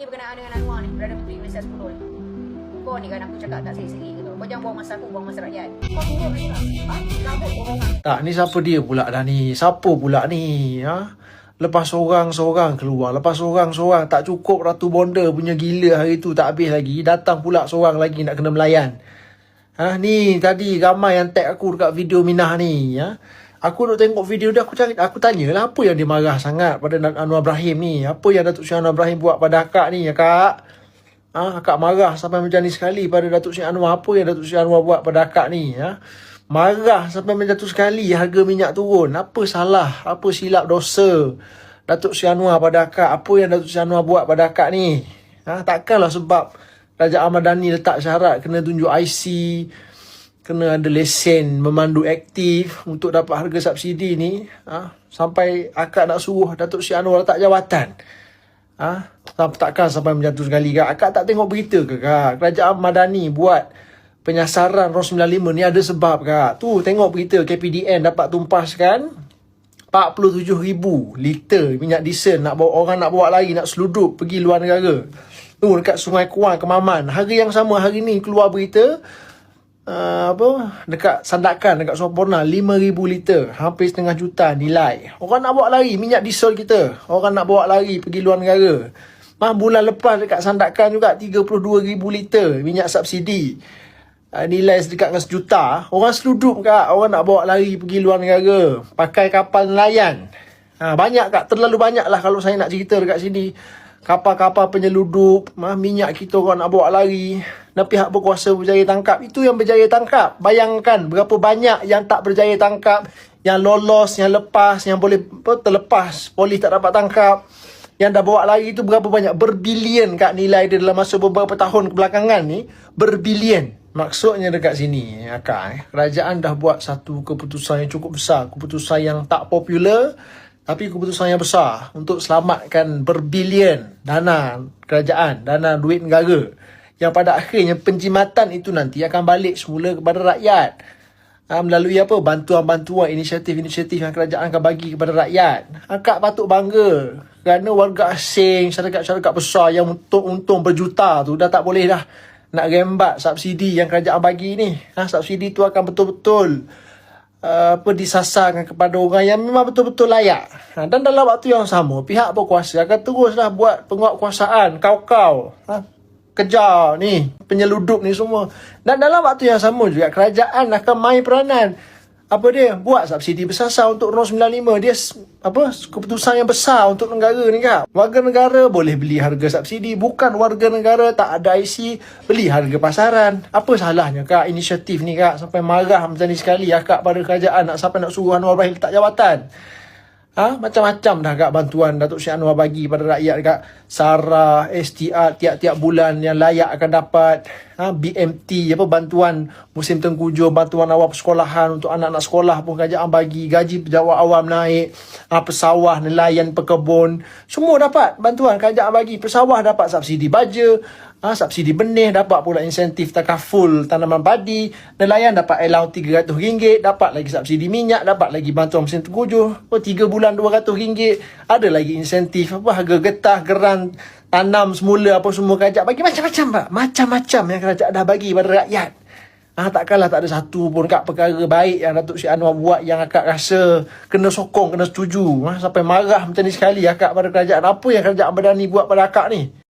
Ini berkenaan dengan Anwar ni, Perdana Menteri Malaysia 10 ni. Kau ni kan aku cakap tak segi-segi ke tu. Kau jangan buang masa aku, buang masa rakyat. Ha? Tak, ni siapa dia pula dah ni? Siapa pula ni? Ha? Lepas seorang-seorang keluar. Lepas seorang-seorang tak cukup Ratu Bonda punya gila hari tu tak habis lagi. Datang pula seorang lagi nak kena melayan. Ha, ni tadi ramai yang tag aku dekat video Minah ni. Ha? Aku duk tengok video dia, aku cari, aku tanya lah apa yang dia marah sangat pada Anwar Ibrahim ni. Apa yang Datuk Syed Anwar Ibrahim buat pada akak ni, akak? Ha, akak marah sampai macam ni sekali pada Datuk Syed Anwar. Apa yang Datuk Syed Anwar buat pada akak ni? Ha? Marah sampai menjatuh sekali harga minyak turun. Apa salah? Apa silap dosa? Datuk Syed Anwar pada akak. Apa yang Datuk Syed Anwar buat pada akak ni? Ha? Takkanlah sebab Raja Ahmad Dhani letak syarat kena tunjuk IC, kena ada lesen memandu aktif untuk dapat harga subsidi ni. Ha? Sampai akak nak suruh Datuk Syed Anwar letak jawatan. Ha? Takkan sampai menjatuh sekali kak. Akak tak tengok berita ke kak? Kerajaan Madani buat penyasaran ROS 95 ni ada sebab kak. Tu tengok berita KPDN dapat tumpaskan 47,000 liter minyak diesel nak bawa orang nak bawa lari nak seludup pergi luar negara. Tu dekat Sungai Kuang Kemaman. Hari yang sama hari ni keluar berita uh, apa? Dekat sandakan dekat Sempurna 5000 liter. Hampir setengah juta nilai. Orang nak bawa lari minyak diesel kita. Orang nak bawa lari pergi luar negara. Mah bulan lepas dekat sandakan juga 32000 liter minyak subsidi. Uh, nilai sedekat dengan sejuta. Orang seludup kak orang nak bawa lari pergi luar negara. Pakai kapal nelayan. Ha, banyak kak terlalu banyak lah kalau saya nak cerita dekat sini kapal-kapal penyeludup minyak kita orang nak bawa lari dan pihak berkuasa berjaya tangkap. Itu yang berjaya tangkap. Bayangkan berapa banyak yang tak berjaya tangkap yang lolos yang lepas yang boleh terlepas polis tak dapat tangkap yang dah bawa lari itu berapa banyak? Berbilion kat nilai dia dalam masa beberapa tahun kebelakangan ni. Berbilion. Maksudnya dekat sini akak eh. Kerajaan dah buat satu keputusan yang cukup besar. Keputusan yang tak popular tapi keputusan yang besar untuk selamatkan berbilion dana kerajaan, dana duit negara. Yang pada akhirnya penjimatan itu nanti akan balik semula kepada rakyat. Ha, melalui apa? Bantuan-bantuan, inisiatif-inisiatif yang kerajaan akan bagi kepada rakyat. Akak patut bangga. Kerana warga asing, syarikat-syarikat besar yang untung-untung berjuta tu dah tak boleh dah nak rembat subsidi yang kerajaan bagi ni. Ha, subsidi tu akan betul-betul uh, apa disasarkan kepada orang yang memang betul-betul layak. Ha, dan dalam waktu yang sama, pihak berkuasa akan teruslah buat penguatkuasaan kau-kau. Ha, kejar ni, penyeludup ni semua. Dan dalam waktu yang sama juga, kerajaan akan main peranan apa dia? Buat subsidi bersasar untuk ROS 95 dia apa keputusan yang besar untuk negara ni kak. Warga negara boleh beli harga subsidi. Bukan warga negara tak ada IC beli harga pasaran. Apa salahnya kak inisiatif ni kak? Sampai marah macam ni sekali ya kak pada kerajaan nak sampai nak suruh Anwar Ibrahim letak jawatan? Ha? Macam-macam dah kak bantuan Datuk Syed Anwar bagi pada rakyat dekat Sarah, STR tiap-tiap bulan yang layak akan dapat ha? BMT, apa bantuan musim tengkujuh, bantuan awal persekolahan untuk anak-anak sekolah pun kerajaan bagi, gaji pejabat awam naik, ha? pesawah, nelayan, pekebun, semua dapat bantuan kerajaan bagi, pesawah dapat subsidi baja, ha? subsidi benih, dapat pula insentif takaful tanaman padi, nelayan dapat allowance RM300, dapat lagi subsidi minyak, dapat lagi bantuan musim tengkujuh, oh, 3 bulan RM200, ada lagi insentif apa harga getah, geran, tanam semula apa semua kerajaan bagi macam-macam pak. Macam-macam yang kerajaan dah bagi pada rakyat. Ah takkanlah tak ada satu pun kat perkara baik yang Datuk Syed Anwar buat yang akak rasa kena sokong, kena setuju. Ha, sampai marah macam ni sekali akak pada kerajaan. Apa yang kerajaan Badani buat pada akak ni?